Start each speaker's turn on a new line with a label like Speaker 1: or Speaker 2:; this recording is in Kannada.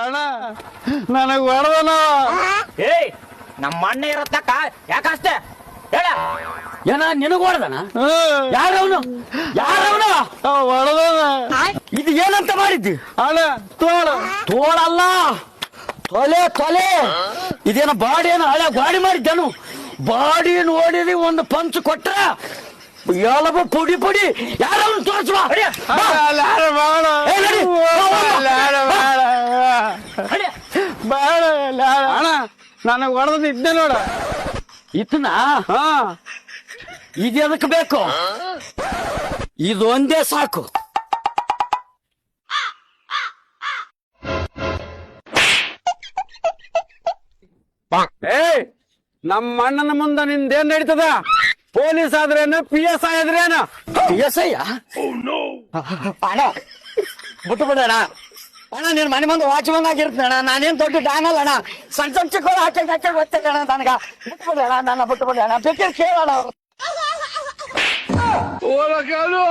Speaker 1: ಅಣ್ಣ ನನಗ್ ಹೊಡೆದನ.
Speaker 2: ಏಯ್ ನಮ್ಮ ಅಣ್ಣ ಇರತ್ತಕ್ಕ ಯಾಕಷ್ಟೇ ಹೇಳ.
Speaker 3: ಏನ ನಿನಗ ಹೊಡೆದನ? ಯಾರವನು? ಯಾರವನು?
Speaker 1: ಹೊಡೆದನ.
Speaker 3: ಇದು ಏನಂತ ಮಾಡಿದ್ದಿ?
Speaker 1: ಅಣ್ಣ ತೋಳ.
Speaker 3: ತೋಳಲ್ಲ. ತೊಲೆ ತೊಲೆ. ಇದೇನ ಬಾಡಿ ಏನ ಹಳೆ ಗಾಡಿ ಮಾಡಿದ್ದೇನು. ಬಾಡಿ ನೋಡಿದಿ ಒಂದು ಪಂಚ್ ಕೊಟ್ರ ಎಲ್ಲಬ ಪುಡಿ ಪುಡಿ? ಯಾರು ತೋರಿಸುವ?
Speaker 1: ನನಗ್ ಹೊಡೆದ ಇದ್ದೆ ನೋಡ.
Speaker 3: ಇತನ
Speaker 1: ಹಾ.
Speaker 3: ಇದೆದಕ್ಕೆ ಬೇಕು? ಇದು ಒಂದೇ ಸಾಕು.
Speaker 1: ಏ ನಮ್ಮ ಅಣ್ಣನ ಮುಂದೆ ನಿಂದೇನ್ ನಡೀತದ? ಪೊಲೀಸ್ ಆದ್ರೇನು ಪಿ ಎಸ್ ಐ ಆದ್ರೇನು
Speaker 3: ಎಸಯ್ಯ ಅಣ್ಣ ಬಿಟ್ಟು ಬಿಡೋಣ ಅಣ್ಣ ನೀನ್ ಮನೆ ಮುಂದೆ ವಾಚ್ಮನ್ ಆಗಿರ್ತೀನಿ ಅಣ್ಣ ನಾನೇನ್ ದೊಡ್ಡ ಡಾನಲ್ಲ ಅಣ್ಣ ಸಣ್ಣ ಸಣ್ಣ ಚಿಕ್ಕಗಳು ಹಾಕಿ ಹಾಕಿ ಗೊತ್ತಿಲ್ಲ ಅಣ್ಣ ನನಗ ಬಿಟ್ಟು ಬಿಡೋಣ ನನ್ನ ಬಿಟ್ಟು ಬಿಡೋಣ ಬೇಕಾದ್ರೆ ಕೇಳೋಣ ಅವ್ರು
Speaker 1: ಓಲಕಾಲು